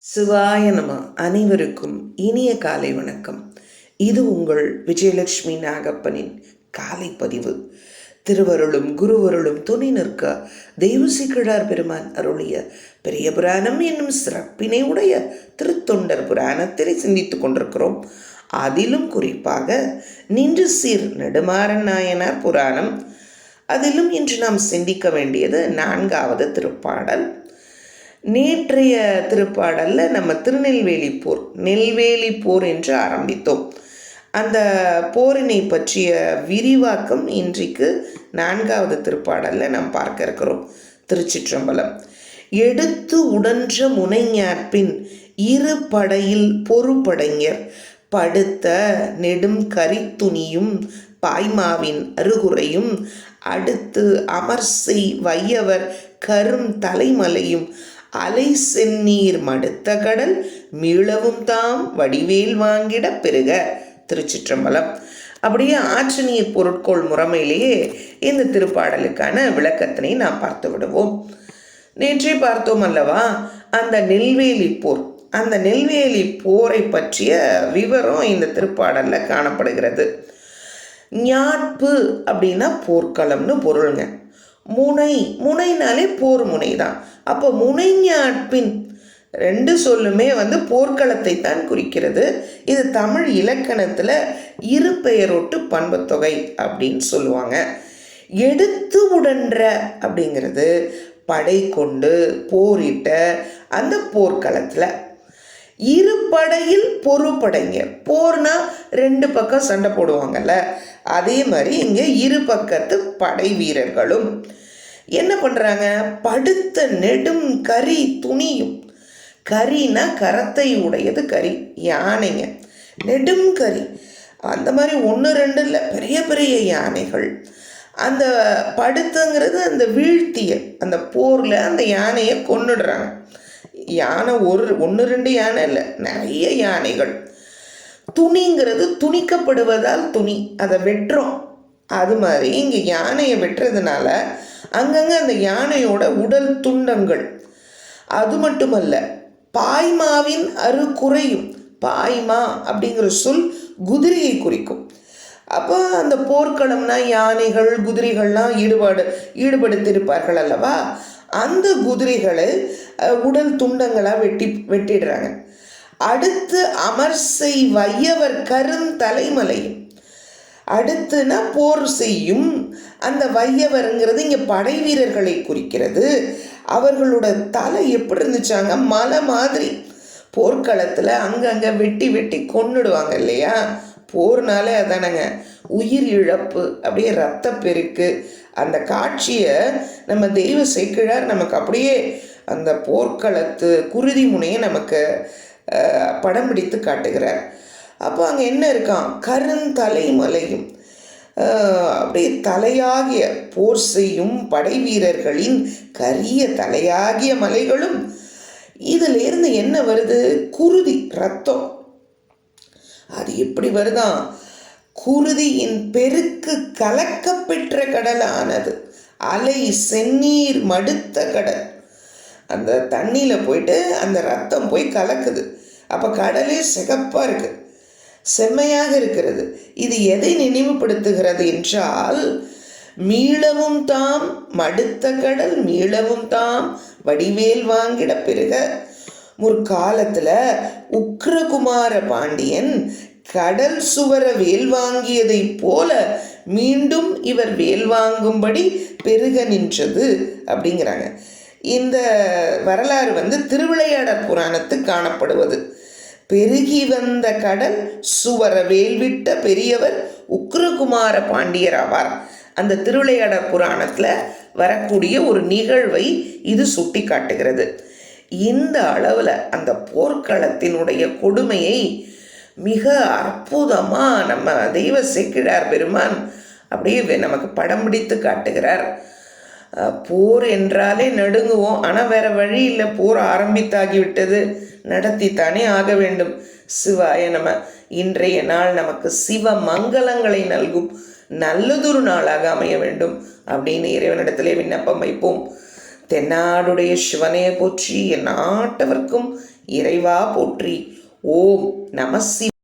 சிவாய நம. அனைவருக்கும் இனிய காலை வணக்கம். இது உங்கள் விஜயலட்சுமி நாகப்பனின் காலை பதிவு. திருவருளும் குருவருளும் துணை நிற்க தெய்வசிக்கிழார் பெருமான் அருளிய பெரிய புராணம் என்னும் சிறப்பினை உடைய திருத்தொண்டர் புராணத்தை சிந்தித்துக் கொண்டிருக்கிறோம். அதிலும் குறிப்பாக நின்று சீர் நெடுமாறன் நாயனார் புராணம். அதிலும் இன்று நாம் சிந்திக்க வேண்டியது நான்காவது திருப்பாடல். நேற்றைய திருப்பாடல்ல நம்ம திருநெல்வேலி போர் நெல்வேலி போர் என்று ஆரம்பித்தோம். அந்த போரினை பற்றிய விரிவாக்கம் இன்றைக்கு நான்காவது திருப்பாடல்ல நாம் பார்க்க இருக்கிறோம். திருச்சிற்றம்பலம். எடுத்து உடன்ற முனைஞாற்பின் இரு படையில் பொறுப்படைஞர் படுத்த நெடும் கரித்துணியும் பாய்மாவின் அருகுறையும் அடுத்து அமர்சை வையவர் கரும் தலைமலையும் அலை செந்நீர் மடுத்த கடல் மீளவும் தாம் வடிவேல் வாங்கிட பெருக. திருச்சிற்றம்பலம். அப்படியே ஆற்று நீர் பொருட்கோள் முறைமையிலேயே இந்த திருப்பாடலுக்கான விளக்கத்தினை நாம் பார்த்து விடுவோம். நேற்றே பார்த்தோம் அல்லவா? அந்த நெல்வேலி போர். அந்த நெல்வேலி போரை பற்றிய விவரம் இந்த திருப்பாடலில் காணப்படுகிறது. ஞாட்பு அப்படின்னா போர்க்களம்னு பொருளுங்க. முனை முனைனாலே போர் முனை தான். அப்போ முனைஞாட்பின் ரெண்டு சொல்லுமே வந்து போர்க்களத்தை தான் குறிக்கிறது. இது தமிழ் இலக்கணத்தில் இரு பெயரொட்டு பண்புத்தொகை அப்படின்னு சொல்லுவாங்க. எடுத்து உடன்ற அப்படிங்கிறது படை கொண்டு போரிட்ட அந்த போர்க்களத்தில் இரு படையில் பொறுப்படைங்க. போர்னா ரெண்டு பக்கம் சண்டை போடுவாங்கல்ல. அதே மாதிரி இங்கே இரு பக்கத்து படை வீரர்களும். என்ன பண்ணுறாங்க படுத்த நெடும் கரி துணியும். கரினா கரத்தை உடையது கரி யானைங்க. நெடும் கரி அந்த மாதிரி ஒன்று ரெண்டு இல்லை பெரிய பெரிய யானைகள். அந்த படுத்துங்கிறது அந்த வீழ்த்திய அந்த போரில் அந்த யானையை கொன்னுடுறாங்க. யானை ஒரு ஒன்று ரெண்டு யானை இல்லை நிறைய யானைகள். துணிங்கிறது துணிக்கப்படுவதால் துணி அதை வெட்டுறோம். அது மாதிரி இங்கே யானையை வெட்டுறதுனால அங்கங்கே அந்த யானையோட உடல் துண்டங்கள். அது மட்டுமல்ல பாய்மாவின் அரு குறையும். பாய்மா அப்படிங்கிற சொல் குதிரையை குறிக்கும். அப்போ அந்த போர்க்களம்னா யானைகள் குதிரைகள்லாம் ஈடுபாடு ஈடுபடுத்தியிருப்பார்கள் அல்லவா? அந்த குதிரைகளை உடல் துண்டங்களாக வெட்டி வெட்டிடுறாங்க. அடுத்து அமர்சை வையவர் கருந்தலைமலையும் அடுத்துனா போர் செய்யும் அந்த வையவருங்கிறது இங்கே படை வீரர்களை குறிக்கிறது. அவர்களோட தலை எப்படி இருந்துச்சாங்க? மலை மாதிரி. போர்க்களத்தில் அங்கங்கே வெட்டி வெட்டி கொன்னுடுவாங்க இல்லையா? போர்னாலே அதானங்க. உயிர் இழப்பு அப்படியே ரத்தப்பெருக்கு அந்த காட்சியை நம்ம தெய்வ சேக்கிழார் நமக்கு அப்படியே அந்த போர்க்களத்து குருதி முனையை நமக்கு படம் பிடித்து காட்டுகிறார். அப்போ அங்கே என்ன இருக்கான் கருந்தலை மலையும் அப்படியே தலையாகிய போர் செய்யும் படை வீரர்களின் கரிய தலையாகிய மலைகளும். இதிலேருந்து என்ன வருது? குருதி ரத்தம். அது எப்படி வருதான்? குருதியின் பெருக்கு கலக்க பெற்ற கடலானது. அலை செந்நீர் மடுத்த கடல். அந்த தண்ணியில் போயிட்டு அந்த ரத்தம் போய் கலக்குது. அப்போ கடலே சிகப்பாக இருக்குது செம்மையாக இருக்கிறது. இது எதை நினைவுபடுத்துகிறது என்றால் மீளவும் தாம் மடுத்த கடல் மீளவும் தாம் வடிவேல் வாங்கிட பெருக முற்காலத்தில் உக்ரகுமார பாண்டியன் கடல் சுவர வேல் வாங்கியதைப் போல மீண்டும் இவர் வேல் வாங்கும்படி பெருக நின்றது அப்படிங்கிறாங்க. இந்த வரலாறு வந்து திருவிளையாடற் புராணத்து காணப்படுவது. பெருகி வந்த கடல் சுவர வேல்விட்ட பெரியவர் உக்ரகுமார பாண்டியர் ஆவார். அந்த திருவிளையாடற் புராணத்தில் வரக்கூடிய ஒரு நிகழ்வை இது சுட்டி காட்டுகிறது இந்த அளவில் அந்த போர்க்களத்தினுடைய கொடுமையை மிக அற்புதமாக நம்ம தெய்வ செக்கிழார் பெருமான் அப்படியே நமக்கு படம் பிடித்து காட்டுகிறார். போர் என்றாலே நடுங்குவோம். ஆனால் வேற வழி இல்லை. போர் ஆரம்பித்தாகிவிட்டது. நடத்தித்தானே ஆக வேண்டும். சிவாய நம்ம இன்றைய நாள் நமக்கு சிவ மங்களங்களை நல்கும். நல்லதொரு நாளாக அமைய வேண்டும் அப்படின்னு இறைவனிடத்திலே விண்ணப்பம் வைப்போம். தென்னாடுடைய சிவனையை போற்றி என் நாட்டவர்க்கும் இறைவா போற்றி. ஓம் நம சிவாய